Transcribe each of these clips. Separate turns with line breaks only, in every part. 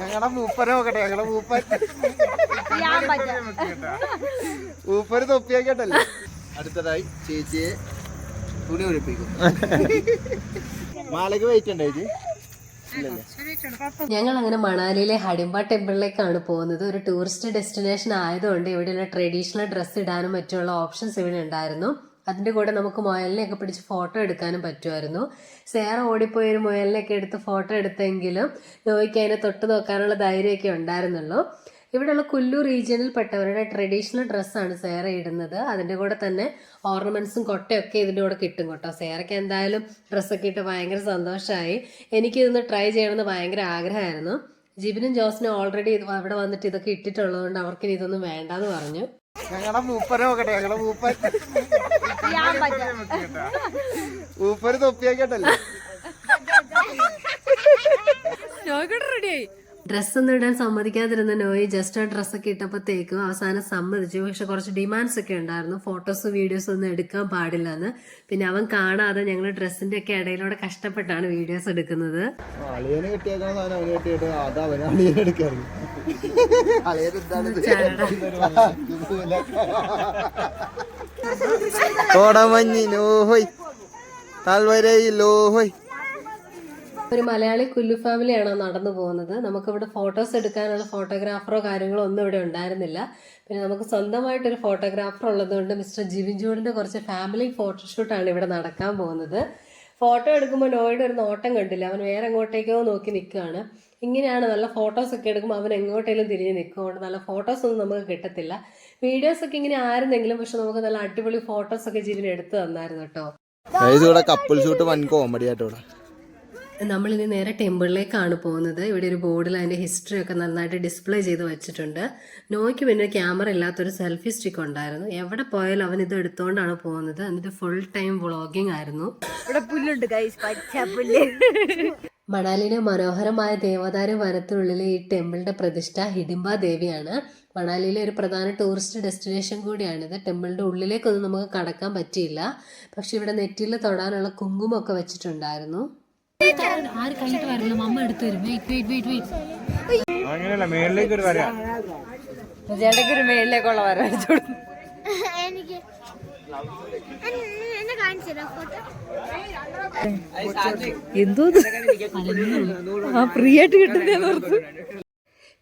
ഞങ്ങളുടെ മൂപ്പനെ നോക്കട്ടെ ഞങ്ങളെ മൂപ്പൻ. മൂപ്പര് തൊപ്പിയാക്കട്ടല്ലേ അടുത്തതായി ചേച്ചിയെ തുണി ഒഴിപ്പിക്കും മാലയ്ക്ക് വെയിറ്റ് ഉണ്ടോ ചേച്ചി?
ഞങ്ങൾ അങ്ങനെ മണാലിയിലെ ഹഡിംബ ടെമ്പിളിലേക്കാണ് പോകുന്നത്. ഒരു ടൂറിസ്റ്റ് ഡെസ്റ്റിനേഷൻ ആയതുകൊണ്ട് ഇവിടെയുള്ള ട്രഡീഷണൽ ഡ്രസ്സ് ഇടാനും മറ്റുള്ള ഓപ്ഷൻസ് ഇവിടെ ഉണ്ടായിരുന്നു. അതിന്റെ കൂടെ നമുക്ക് മുയലിനെയൊക്കെ പിടിച്ച് ഫോട്ടോ എടുക്കാനും പറ്റുമായിരുന്നു. സേറ ഓടിപ്പോയി ഒരു മുയലിനെയൊക്കെ എടുത്ത് ഫോട്ടോ എടുത്തെങ്കിലും നോയ്ക്ക് അതിനെ തൊട്ട് നോക്കാനുള്ള ധൈര്യമൊക്കെ ഉണ്ടായിരുന്നുള്ളൂ. ഇവിടെയുള്ള കുല്ലു റീജിയനിൽ പെട്ടവരുടെ ട്രഡീഷണൽ ഡ്രസ്സാണ് സേറ ഇടുന്നത്. അതിന്റെ കൂടെ തന്നെ ഓർണമെന്റ്സും കൊട്ടയൊക്കെ ഇതിന്റെ കൂടെ കിട്ടും കേട്ടോ. സേറയ്ക്ക് എന്തായാലും ഡ്രസ്സൊക്കെ ഇട്ട് ഭയങ്കര സന്തോഷമായി എനിക്കിതൊന്ന് ട്രൈ ചെയ്യണമെന്ന് ഭയങ്കര ആഗ്രഹമായിരുന്നു. ജിബിനും ജോസിനും ഓൾറെഡി അവിടെ വന്നിട്ട് ഇതൊക്കെ ഇട്ടിട്ടുള്ളതുകൊണ്ട് അവർക്ക് ഇതൊന്നും വേണ്ടെന്ന് പറഞ്ഞു.
ഞങ്ങളുടെ മൂപ്പനെ നോക്കട്ടെ ഞങ്ങളുടെ മൂപ്പൻ. മൂപ്പര് തൊപ്പിയാക്കട്ടല്ലേ
ഡ്രസ്സൊന്നും ഇടാൻ സമ്മതിക്കാതിരുന്ന നോയി ജസ്റ്റ് ആ ഡ്രസ്സൊക്കെ ഇട്ടപ്പോഴത്തേക്കും അവസാനം സമ്മതിച്ചു. പക്ഷെ കുറച്ച് ഡിമാൻഡ്സ് ഒക്കെ ഉണ്ടായിരുന്നു. ഫോട്ടോസ് വീഡിയോസ് ഒന്നും എടുക്കാൻ പാടില്ല എന്ന് പിന്നെ അവൻ കാണാതെ ഞങ്ങൾ ഡ്രസ്സിന്റെ ഒക്കെ ഇടയിലൂടെ കഷ്ടപ്പെട്ടാണ് വീഡിയോസ് എടുക്കുന്നത്. ഒരു മലയാളി കുല്ലു ഫാമിലിയാണ് നടന്നു പോകുന്നത്? നമുക്കിവിടെ ഫോട്ടോസ് എടുക്കാനുള്ള ഫോട്ടോഗ്രാഫറോ കാര്യങ്ങളോ ഒന്നും ഇവിടെ ഉണ്ടായിരുന്നില്ല. പിന്നെ നമുക്ക് സ്വന്തമായിട്ടൊരു ഫോട്ടോഗ്രാഫർ ഉള്ളതുകൊണ്ട് മിസ്റ്റർ ജിവിൻ ജോണിന്റെ കുറച്ച് ഫാമിലി ഫോട്ടോഷൂട്ടാണ് ഇവിടെ നടക്കാൻ പോകുന്നത്. ഫോട്ടോ എടുക്കുമ്പോൾ നോയുടെ ഒരു നോട്ടം കണ്ടില്ല? അവൻ വേറെ എങ്ങോട്ടേക്കോ നോക്കി നിൽക്കുകയാണ് ഇങ്ങനെയാണ് നല്ല ഫോട്ടോസ് ഒക്കെ എടുക്കുമ്പോൾ അവൻ എങ്ങോട്ടേലും തിരിഞ്ഞ് നിൽക്കുകൊണ്ട് നല്ല ഫോട്ടോസ് ഒന്നും നമുക്ക് കിട്ടത്തില്ല. വീഡിയോസ് ഒക്കെ ഇങ്ങനെ ആയിരുന്നെങ്കിലും പക്ഷെ നമുക്ക് നല്ല അടിപൊളി ഫോട്ടോസ് ഒക്കെ ജിവിൻ എടുത്തു തന്നായിരുന്നു കേട്ടോ.
കപ്പിൾ ഷൂട്ട് വൻ കോമഡി ആയിട്ട്
നമ്മളിനി നേരെ ടെമ്പിളിലേക്കാണ് പോകുന്നത്. ഇവിടെ ഒരു ബോർഡിൽ അതിന്റെ ഹിസ്റ്ററി ഒക്കെ നന്നായിട്ട് ഡിസ്പ്ലേ ചെയ്ത് വെച്ചിട്ടുണ്ട്. നോയ്ക്ക് പിന്നെ ക്യാമറ ഇല്ലാത്തൊരു സെൽഫി സ്റ്റിക്ക് ഉണ്ടായിരുന്നു. എവിടെ പോയാലും അവൻ ഇത് എടുത്തുകൊണ്ടാണ് പോകുന്നത്. എന്നിട്ട് ഫുൾ ടൈം വ്ളോഗിംഗ് ആയിരുന്നു.
ഇവിടെ പുല്ലുണ്ട്
മണാലിയിലെ മനോഹരമായ ദേവദാരു വനത്തിനുള്ളിലെ ഈ ടെമ്പിളിന്റെ പ്രതിഷ്ഠ ഹിഡിംബ ദേവിയാണ്. മണാലിയിലെ ഒരു പ്രധാന ടൂറിസ്റ്റ് ഡെസ്റ്റിനേഷൻ കൂടിയാണിത്. ടെമ്പിളിന്റെ ഉള്ളിലേക്കൊന്നും നമുക്ക് കടക്കാൻ പറ്റിയില്ല. പക്ഷെ ഇവിടെ നെറ്റിൽ തൊടാനുള്ള കുങ്കുമൊക്കെ വെച്ചിട്ടുണ്ടായിരുന്നു. ആര് കഴിഞ്ഞിട്ട് വരില്ല മമ്മ എടുത്തു തരും വെയിറ്റ് വെയിറ്റ് വെയിറ്റ് വെയിറ്റ്
അങ്ങനെയല്ല മേളിലേക്ക് ഒരു വരാം.
ചേട്ടയ്ക്ക് ഒരു മേളിലേക്കുള്ള വര
എനിക്ക്
എന്തോ ആ ഫ്രീ ആയിട്ട് കിട്ടുന്നതെന്ന് ഓർത്തു.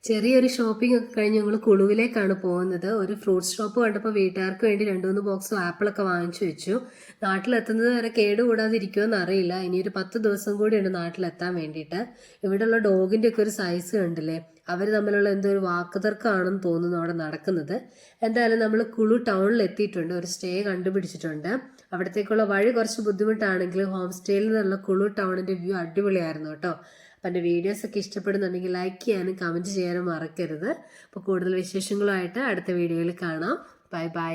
ചെറിയൊരു ഷോപ്പിംഗ് ഒക്കെ കഴിഞ്ഞ് ഞങ്ങൾ കുളുവിലേക്കാണ് പോകുന്നത്. ഒരു ഫ്രൂട്ട് ഷോപ്പ് കണ്ടപ്പോൾ വീട്ടുകാർക്ക് വേണ്ടി രണ്ട് മൂന്ന് ബോക്സ് ആപ്പിളൊക്കെ വാങ്ങിച്ചു വെച്ചു. നാട്ടിലെത്തുന്നത് വരെ കേടുകൂടാതിരിക്കുമെന്ന് അറിയില്ല. ഇനി ഒരു പത്ത് ദിവസം കൂടിയുണ്ട് നാട്ടിലെത്താൻ വേണ്ടിയിട്ട്. ഇവിടെയുള്ള ഡോഗിന്റെ ഒക്കെ ഒരു സൈസ് കണ്ടില്ലേ? അവർ തമ്മിലുള്ള എന്തോ ഒരു വാക്കുതർക്കമാണെന്ന് തോന്നുന്നു അവിടെ നടക്കുന്നത്. എന്തായാലും നമ്മൾ കുളു ടൗണിൽ എത്തിയിട്ടുണ്ട്. ഒരു സ്റ്റേ കണ്ടുപിടിച്ചിട്ടുണ്ട്. അവിടത്തേക്കുള്ള വഴി കുറച്ച് ബുദ്ധിമുട്ടാണെങ്കിലും ഹോം സ്റ്റേയിൽ നിന്നുള്ള കുളു ടൗണിന്റെ വ്യൂ അടിപൊളിയായിരുന്നു കേട്ടോ. അപ്പം എന്റെ വീഡിയോസ് ഒക്കെ ഇഷ്ടപ്പെടുന്നുണ്ടെങ്കിൽ ലൈക്ക് ചെയ്യാനും കമന്റ് ചെയ്യാനും മറക്കരുത്. അപ്പോൾ കൂടുതൽ വിശേഷങ്ങളുമായിട്ട് അടുത്ത വീഡിയോയിൽ കാണാം. Bye bye